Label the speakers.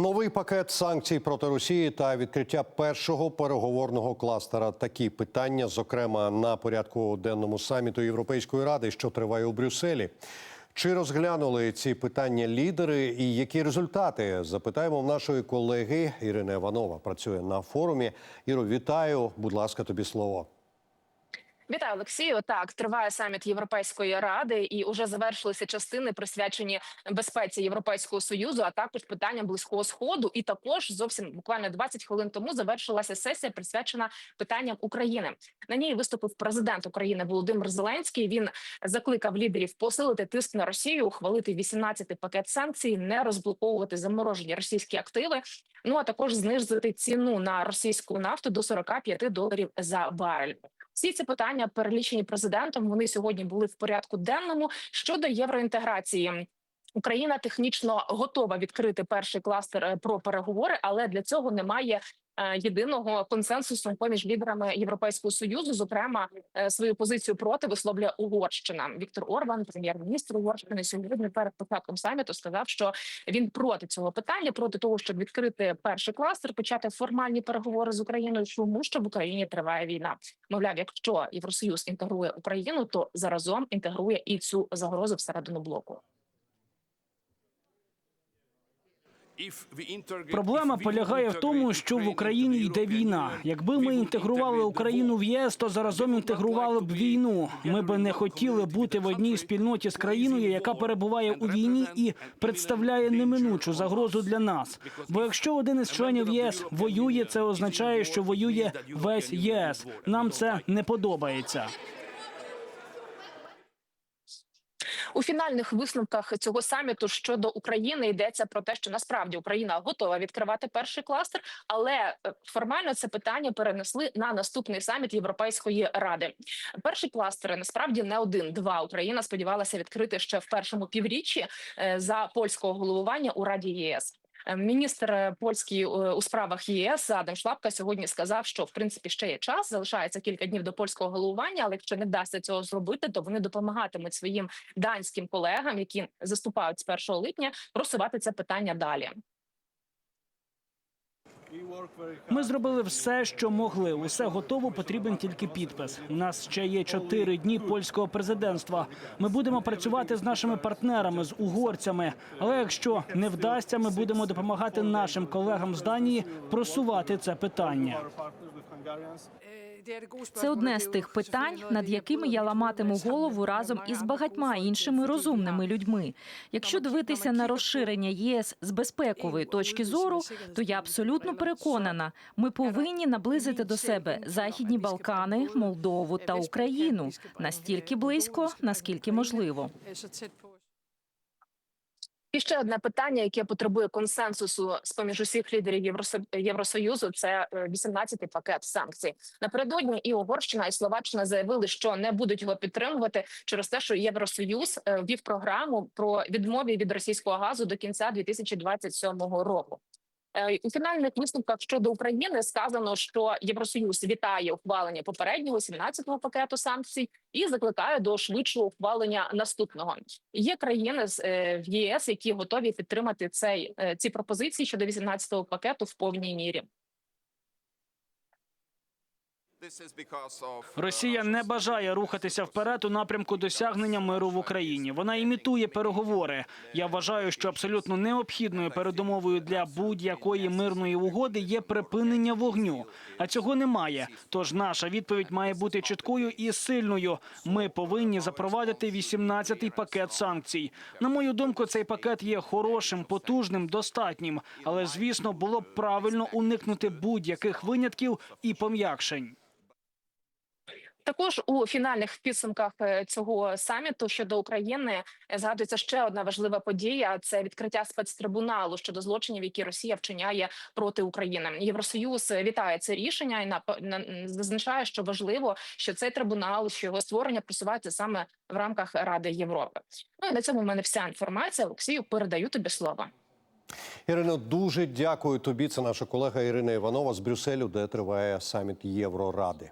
Speaker 1: Новий пакет санкцій проти Росії та відкриття першого переговорного кластера. Такі питання, зокрема на порядку денному саміту Європейської ради, що триває у Брюсселі. Чи розглянули ці питання лідери і які результати? Запитаємо в нашої колеги Ірини Іванова. Працює на форумі. Іро, вітаю. Будь ласка, тобі слово.
Speaker 2: Вітаю, Олексію. Так, триває саміт Європейської ради, і уже завершилися частини, присвячені безпеці Європейського союзу, а також питанням близького сходу. І також зовсім буквально 20 хвилин тому завершилася сесія, присвячена питанням України. На ній виступив президент України Володимир Зеленський. Він закликав лідерів посилити тиск на Росію, ухвалити 18-й пакет санкцій, не розблоковувати заморожені російські активи. Ну а також знизити ціну на російську нафту до 45 доларів за барель. Всі ці питання перелічені президентом. Вони сьогодні були в порядку денному щодо євроінтеграції. Україна технічно готова відкрити перший кластер е, про переговори, але для цього немає єдиного консенсусу поміж лідерами Європейського союзу. Зокрема, е, свою позицію проти висловлює Угорщина. Віктор Орбан, прем'єр-міністр Угорщини, сьогодні перед початком саміту сказав, що він проти цього питання, проти того, щоб відкрити перший кластер, почати формальні переговори з Україною. Чому що в Україні триває війна? Мовляв, якщо Євросоюз інтегрує Україну, то заразом інтегрує і цю загрозу всередину блоку.
Speaker 3: Проблема полягає в тому, що в Україні йде війна. Якби ми інтегрували Україну в ЄС, то заразом інтегрували б війну. Ми би не хотіли бути в одній спільноті з країною, яка перебуває у війні і представляє неминучу загрозу для нас. Бо якщо один із членів єС воює, це означає, що воює весь ЄС. Нам це не подобається.
Speaker 2: У фінальних висновках цього саміту щодо України йдеться про те, що насправді Україна готова відкривати перший кластер, але е, формально це питання перенесли на наступний саміт Європейської ради. Перші кластери насправді не один, два Україна сподівалася відкрити ще в першому півріччі е, за польського головування у Раді ЄС. Е, Міністр е, польський е, у справах ЄС Адам Шлапка сьогодні сказав, що в принципі ще є час. Залишається кілька днів до польського головування. Але якщо не вдасться цього зробити, то вони допомагатимуть своїм данським колегам, які заступають з 1 липня, просувати це питання далі.
Speaker 3: Ми зробили все, що могли. Усе готово. Потрібен тільки підпис. У нас ще є чотири дні польського президентства. Ми будемо працювати з нашими партнерами, з угорцями. Але якщо не вдасться, ми будемо допомагати нашим колегам з Данії просувати це питання.
Speaker 4: Це одне з тих питань, над якими я ламатиму голову разом із багатьма іншими розумними людьми. Якщо дивитися на розширення ЄС з безпекової точки зору, то я абсолютно переконана, ми повинні наблизити до себе Західні Балкани, Молдову та Україну настільки близько, наскільки можливо.
Speaker 2: І ще одне питання, яке потребує консенсусу з поміж усіх лідерів Євросо- Євросоюзу, це е, 18-й пакет санкцій. Напередодні і Угорщина, і Словаччина заявили, що не будуть його підтримувати через те, що Євросоюз вів ввів програму про відмові від російського газу до кінця 2027 року. Е, У фінальних висновках щодо України сказано, що Євросоюз вітає ухвалення попереднього 17-го пакету санкцій і закликає до швидшого ухвалення наступного. Є країни е, в ЄС, які готові підтримати цей е, ці пропозиції щодо 18-го пакету в повній мірі.
Speaker 3: Росія не бажає рухатися вперед у напрямку досягнення миру в Україні. Вона імітує переговори. Я вважаю, що абсолютно необхідною передумовою для будь-якої мирної угоди є припинення вогню. А цього немає. Тож наша відповідь має бути чіткою і сильною. Ми повинні запровадити 18-й пакет санкцій. На мою думку, цей пакет є хорошим, потужним, достатнім. Але звісно, було б правильно уникнути будь-яких винятків і пом'якшень.
Speaker 2: Також у фінальних підсумках е, цього саміту щодо України е, згадується ще одна важлива подія: це відкриття спецтрибуналу щодо злочинів, які Росія вчиняє проти України. Євросоюз вітає це рішення і на- зазначає, що важливо, що цей трибунал, що його створення просувається саме в рамках Ради Європи. Ну і на цьому в мене вся інформація. Олексію, передаю тобі слово.
Speaker 1: Ірино, дуже дякую тобі. Це наша колега Ірина Іванова з Брюсселю, де триває саміт Євроради.